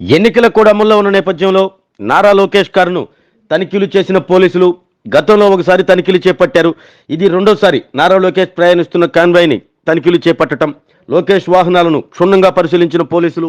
ఎన్నికల కూడముల్లో ఉన్న నేపథ్యంలో నారా లోకేష్ కారును తనిఖీలు చేసిన పోలీసులు గతంలో ఒకసారి తనిఖీలు చేపట్టారు. ఇది రెండోసారి నారా లోకేష్ ప్రయాణిస్తున్న కాన్వాయ్ని తనిఖీలు చేపట్టడం లోకేష్ వాహనాలను క్షుణ్ణంగా పరిశీలించిన పోలీసులు